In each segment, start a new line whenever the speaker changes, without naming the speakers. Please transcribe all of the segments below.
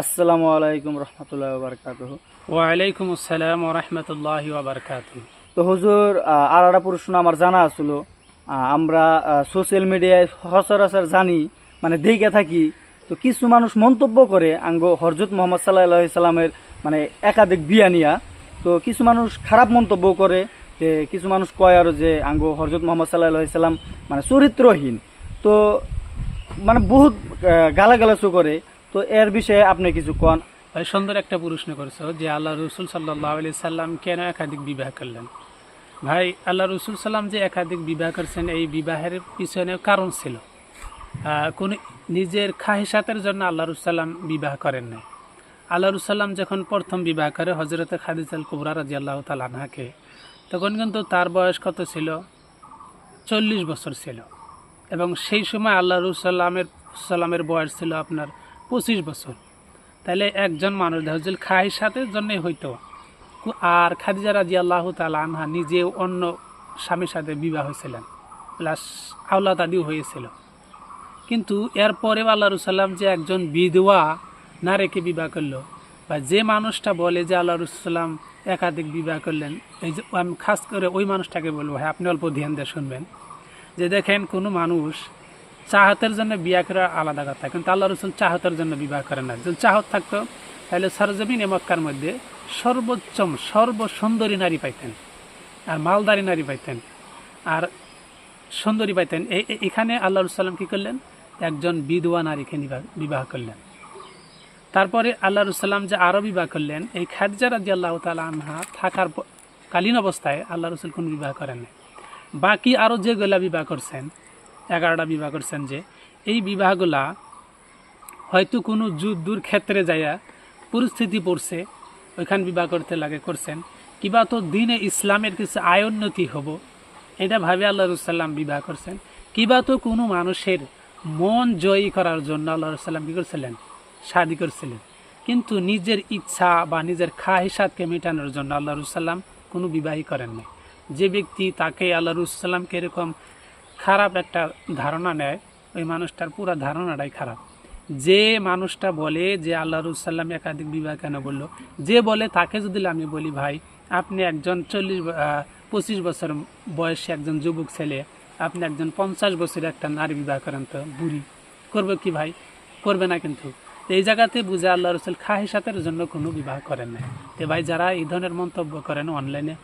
আসসালামু আলাইকুম রহমতুল্লাহ বারকাত
ওয়ালাইকুম আসসালাম ওরহমতুল্লাহ ওবরকাত
তো হুজুর আর একটা প্রশ্ন আমার জানা আসলো আমরা সোশ্যাল মিডিয়ায় সচরাচর জানি মানে দেখে থাকি। তো কিছু মানুষ মন্তব্য করে আঙ্গ হরজত মোহাম্মদ সাল্লাহ সাল্লামের মানে একাধিক বিয়া নিয়া। তো কিছু মানুষ খারাপ মন্তব্য করে যে কিছু মানুষ কয় আরও যে আঙ্গ হরজত মোহাম্মদ সাল্লাহ সাল্লাম মানে চরিত্রহীন। তো মানে বহুত আহ, গালাগালাচও করে। তো এর বিষয়ে আপনি কিছু কন?
ভাই, সুন্দর একটা প্রশ্ন করছ যে আল্লাহ রসুল সাল্লাহ আলি সাল্লাম কেন একাধিক বিবাহ করলেন? ভাই, আল্লাহ রসুল সাল্লাম যে একাধিক বিবাহ করছেন, এই বিবাহের পিছনে কারণ ছিল। কোন নিজের খাহিসাতের জন্য আল্লাহ রুসাল্লাম বিবাহ করেন নাই। আল্লাহ রুসাল্লাম যখন প্রথম বিবাহ করে হজরতে খাদিজাল কুবরা রাজি আল্লাহ তালাহাকে তখন কিন্তু তার বয়স কত ছিল? চল্লিশ বছর ছিল। এবং সেই সময় আল্লাহ রুসাল্লামের সাল্লামের বয়স ছিল আপনার পঁচিশ বছর। তাহলে একজন মানুষ দেখা খাই সাথে, জন্যই হইতো। আর খাদিজা রাজি আল্লাহ তালা আনহা নিজেও অন্য স্বামীর সাথে বিবাহ হয়েছিলেন। প্লাস আওলাদ আদিও হয়েছিল। কিন্তু এরপরেও আল্লাহ রুসাল্লাম যে একজন বিধবা নারীকে বিবাহ করল, বা যে মানুষটা বলে যে আল্লাহ রুসাল্লাম একাধিক বিবাহ করলেন, এই যে আমি খাস করে ওই মানুষটাকে বলব হ্যাঁ আপনি অল্প ধ্যান দিয়ে শুনবেন। যে দেখেন কোনো মানুষ চাহতের জন্য বিয়া করা আলাদা কথা। কিন্তু আল্লাহ রসুল চাহতের জন্য বিবাহ করেন না। যদি চাহত থাকতো, তাহলে সরজমিন মক্কার মধ্যে সর্বোচ্চম সর্বসুন্দরী নারী পাইতেন। আর মালদারি নারী পাইতেন। আর সুন্দরী পাইতেন। এখানে আল্লাহ সাল্লাম কী করলেন? একজন বিধবা নারীকে বিবাহ করলেন। তারপরে আল্লাহ রুসাল্লাম যে আরও বিবাহ করলেন, এই খাদিজা রাজি আল্লাহ তালা আনহা থাকার কালীন অবস্থায় আল্লাহ রসুল কোনো বিবাহ করেন বাকি আরও যেগুলা বিবাহ করছেন এগারোটা বিবাহ করছেন যে, এই বিবাহগুলা হয়তো কোনো যুদ্ধর ক্ষেত্রে যাইয়া পরিস্থিতি পড়ছে, ওইখান বিবাহ করতে লাগে করছেন, কিবা তো দিনে ইসলামের কিছু আয়োন্নতি হব, এটা ভাবে আল্লাহ রুসাল্লাম বিবাহ করছেন, কিবা তো কোনো মানুষের মন জয়ী করার জন্য আল্লাহ রুসাল্লাম কী করছিলেন? শাদি করছিলেন। কিন্তু নিজের ইচ্ছা বা নিজের খাহিসাতকে মেটানোর জন্য আল্লাহ রুসাল্লাম কোনো বিবাহই করেন নাই। যে ব্যক্তি তাকে আল্লাহ রুসাল্লামকে এরকম খারাপ একটা ধারণা নেয়, ওই মানুষটার পুরো ধারণাটাই খারাপ। যে মানুষটা বলে যে আল্লাহ রুসাল্লাম একাধিক বিবাহ কেন বলল যে বলে তাকে যদি আমি বলি, ভাই, আপনি একজন চল্লিশ পঁচিশ বছর বয়সী একজন যুবক ছেলে, আপনি একজন পঞ্চাশ বছরের একটা নারী বিবাহ করেন তো, বুড়ি, করবে কি ভাই? করবে না কিন্তু। এই জায়গাতে বুঝে আল্লাহ রসুল খাহিসাতের জন্য কোনো বিবাহ করেন না তো ভাই, যারা এই ধরনের মন্তব্য করেন অনলাইনে,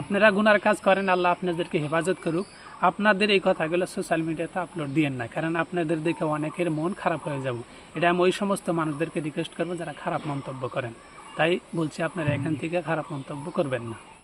আপনারা গুনার কাজ করেন, আল্লাহ আপনাদেরকে হেফাজত করুক। আপনাদের এই কথাগুলো সোশ্যাল মিডিয়াতে আপলোড দিয়েন না, কারণ আপনাদের দেখে অনেকের মন খারাপ হয়ে যাব। এটা আমি ওই সমস্ত মানুষদেরকে রিকোয়েস্ট করব যারা খারাপ মন্তব্য করেন। তাই বলছি আপনারা এখান থেকে খারাপ মন্তব্য করবেন না।